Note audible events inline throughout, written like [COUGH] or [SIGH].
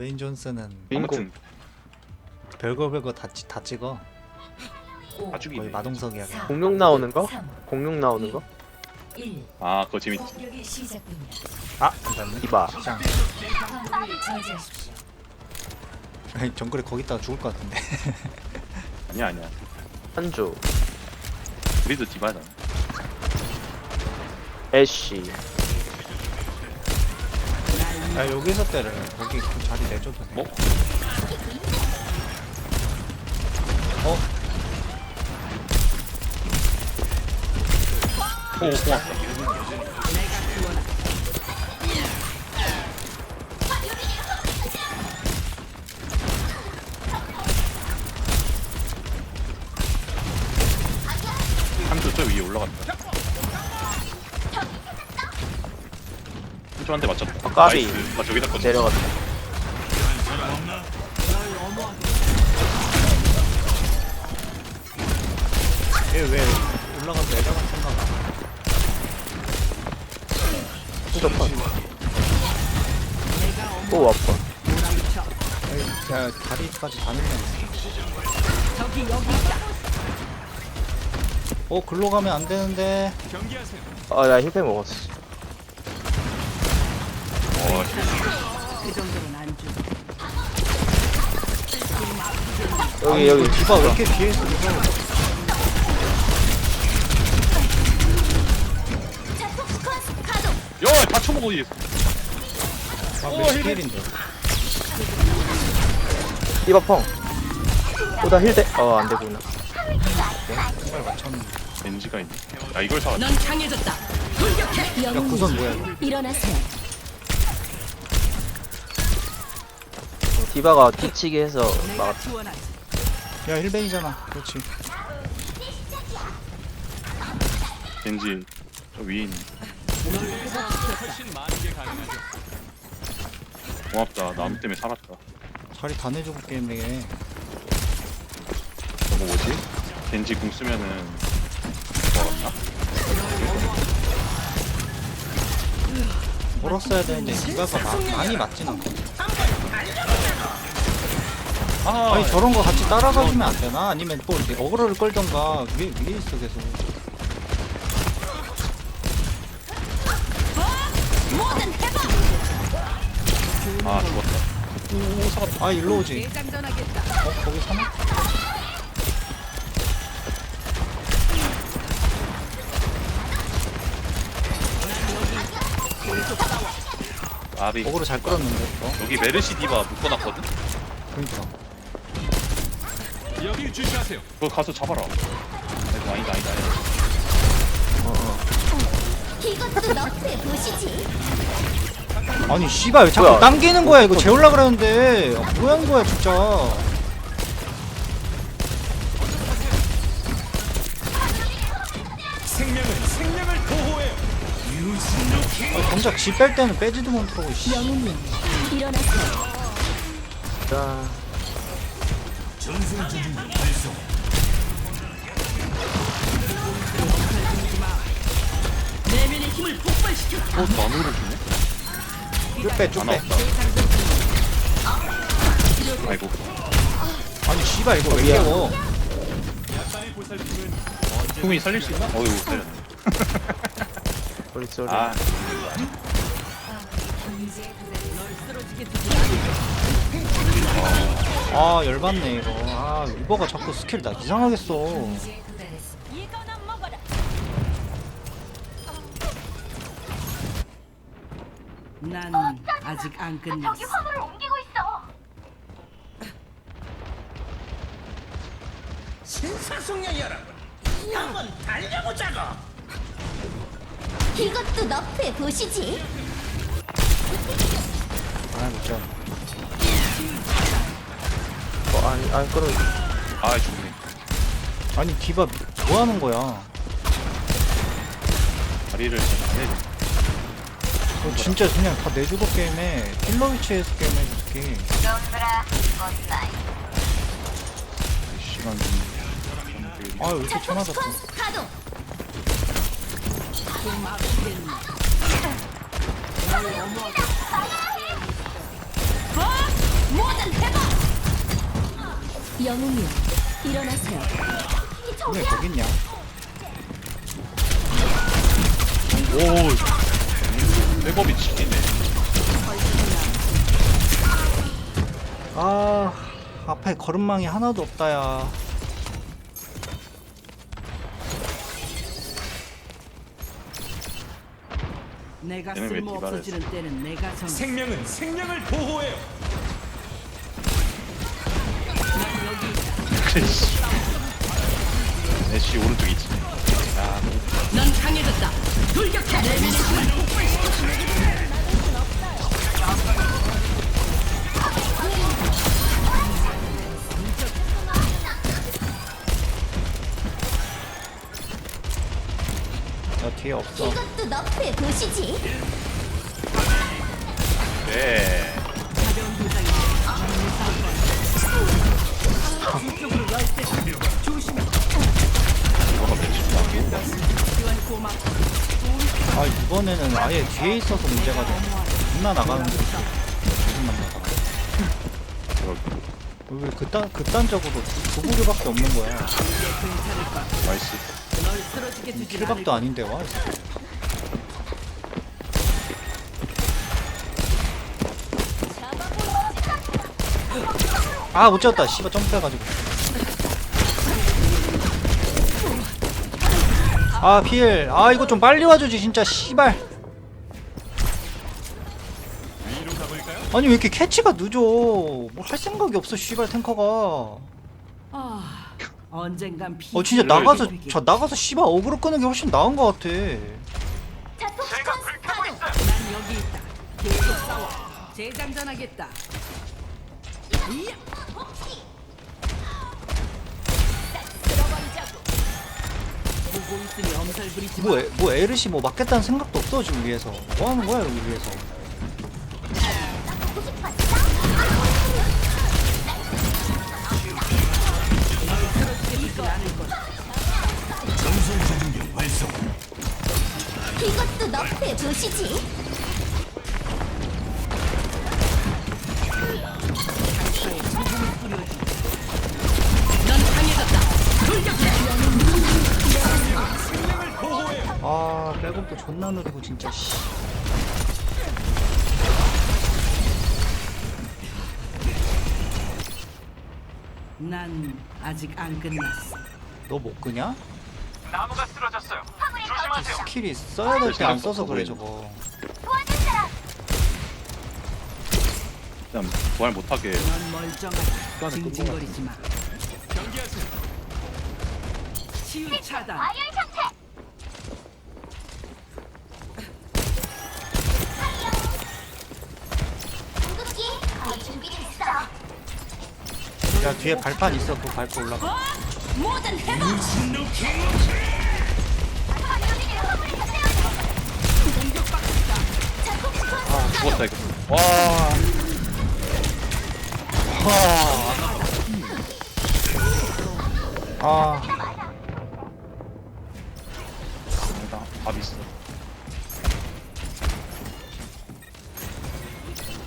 웨인 존스는 아무튼 별거 별거 다, 찌- 다 찍어 다 거의 죽이네. 마동석이야 그냥. 공룡 나오는 거? 공룡 나오는 거? 1. 아 그거 재밌지. 공격이 시작됩니다. 아 괜찮네 이봐 시장 화물을 저지하십시오. 아니, 정글에 거기다가 죽을 것 같은데 [LAUGHS] 아니야 아니야. 한조 우리도 디바잖아. 애쉬 야 여기서 때려 거기 그 자리 내줘도 돼 뭐? 어? 오 고맙다. 저 위에 올라간다. 한조한테 맞췄다. 아, 까비. 나이스. 나 저기다 건 내려갔다. 얘왜 올라가서 내려갈 생각 안 해? 한조 컷 오, 아니, 야 다리까지 다 늘려 어 글로 가면 안 되는데. 아, 나 힐팩 먹었어 어, 여기, 여기 디바 왜 이렇게 뒤에 있어 야, 다 쳐먹어 얘. 아몇 스킬인데 이봐 펑 오다 힐대 어 안되구나 신발 맞췄는데 렌즈가 있네. 야 이걸 사. 넌 강해졌다. 야 구선 뭐야 이거 일어나세요. 디바가 뒤치기 해서 막았다 야 힐벤이잖아 그렇지 렌즈 저 위에 있는. 고맙다. 나무 때문에 살았다. 자리 다 내주고 게임에 저거 뭐지? 겐지 궁 쓰면은 먹었나? 멀었어야 되는데 디바가 마, 많이 맞진 않거든 아, 아니 저런 거 같이 따라가주면 안 되나? 아니면 또 이렇게 어그로를 끌던가 위에 위에 있어 계속 아 죽었다. 오 살았다. 아 일로 오지 어 거기 사나? 아비. 어그로 잘 끌었는데 어? 여기 메르시 디바 묶어놨거든. 그니까 여기 주시하세요. 그거 가서 잡아라. 아이고 아니다 아니다. 아니다. 이것도 너프에 보시지. 아니 씨발 왜 자꾸 뭐야? 당기는 거야 이거 재울라 그러는데 아, 뭐 하는 거야 진짜 생명은 생명을 보호해요. 아, 정작 지 뺄 때는 빼지도 못하고 씨 영웅님, 일어나세요. 자 내면의 힘을 폭발시켜. 또 나노를 주네. 쭉빼 안 쭉빼 왔다. 아이고. 아니 씨발 이거 왜 미안. 깨워 궁이 살릴 수 있나? 어이구 살렸네. [LAUGHS] 소리 소리 아 아 열받네 이거 아 우버가 자꾸 스킬 나 이상하게 써 이거나 먹어라. 난 아직 안 끝났어. 저기 화물을 옮기고 있어. 신사숙녀 여러분, 한번 달려보자고. 이것도 너프에 보시지. 아 진짜 어 아니 아니 끌어 아 죽네. 아니 디바 뭐 하는 거야 다리를 안 해. 너 진짜 그냥 다 내주고 게임해 힐러 위치에서 게임해 솔직히 놈들아, 굿바이. 시간 좀. 아왜 이렇게 쳐맞았어 스스 가동. 어? 영웅이여 일어나세요 왜 거기 있냐? 오 백업이 지리네 아 앞에 걸음망이 하나도 없다야. 내가 얘는 왜 쓸모 디바를 없어지는 때는 내가 정. 생명은 생명을 보호해요. 애쉬 오른쪽에 있지 넌 강해졌다. 돌격해. 나 뒤에 없어. 이것도 너프에 보시지 네 아 이번에는 아예 뒤에 있어서 문제가 돼. 존나 나가는 게 무슨 나가. 왜 그딴 그딴적으로 두, 두 부류밖에 없는 거야. 나이스 킬각도 아닌데 와. 이 새끼. 아, 못 찍었다. 씨발 점프해가지고. 아, 필. 아, 이거 좀 빨리 와주지, 진짜, 씨발. 위로 가볼까요? 아니, 왜 이렇게 캐치가 늦어. 뭐할 생각이 없어, 씨발 탱커가. 아, 언젠간 피. 어, 진짜 나가서, 저 나가서 씨발 어그로 끄는 게 훨씬 나은 것 같아. 난 여기 있다. 계속 싸워. 재장전하겠다. 이야. 뭐, 에, 뭐 에르시 뭐 맞겠다는 생각도 없어, 지금 위에서. 뭐 하는 거야, 여기 위에서. 이것도 너프에 보시지 존나 느리고, 진짜, 씨. 난 아직 안 끝났어. 너 못 끄냐? 나무가 쓰러졌어요. 스킬이 써야 될 때 안 써서 그래, 저거. 일단 부활 못하게 넌 멀쩡하다. 징징거리지 마. 경계하세요. 치유 차단. 야, 뒤에 발판 있어. 그거 밟고 올라가.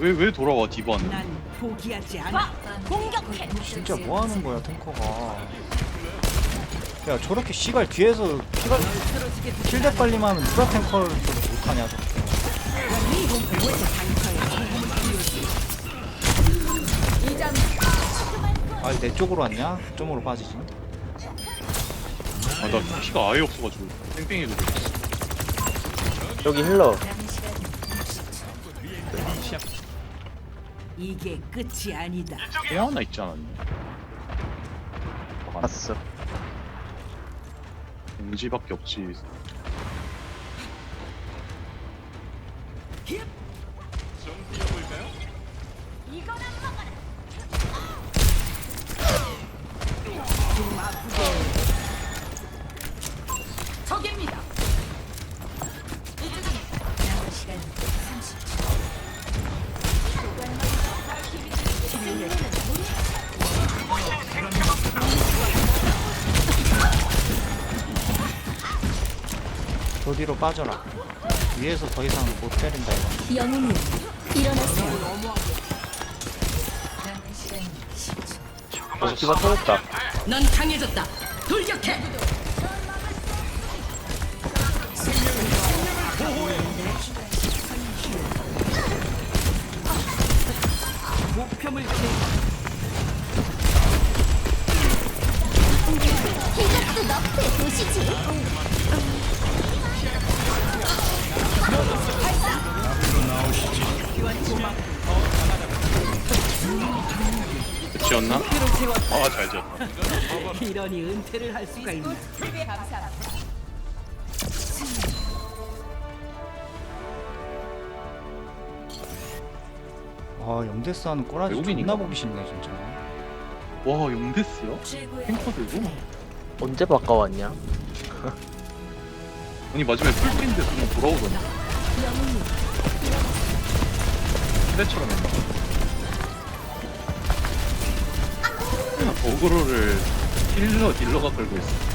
왜 왜 돌아와 디바는 난 포기하지 않아. 공격해. 진짜 뭐 하는 거야, 탱커가. 야, 저렇게 씨발 뒤에서 피가, 킬대 빨리만 하면 누가 탱커를 못하냐, 저렇게. 아, 내 쪽으로 왔냐? 점으로 빠지지. 아나 피가 아예 없어가지고 뺑뺑이 돌고 있어 여기 힐러 이게 끝이 아니다. 개 하나 있지 않았냐? 봤어. 공지밖에 없지. 좀 뛰어볼 뒤로 빠져라. 위에서 더 이상 못 때린다, 이거. 영웅이여 일어나세요 남은 시간 10초. 어 디바 터졌다 넌 강해졌다. 돌격해. 목표물 제 이것도 너프의 도시지. 지었나? 아 잘 지었다 [LAUGHS] 이러니 은퇴를 할 수가 있나? 아 영데스 하는 꼬라지 외국인인가? 존나 보기 싫네 진짜 와 용데스요? 탱커 들고? 언제 바꿔왔냐 아니 마지막에 풀핀데 그냥 돌아오더니 때처럼 했나 어그로를 힐러 딜러가 걸고 있어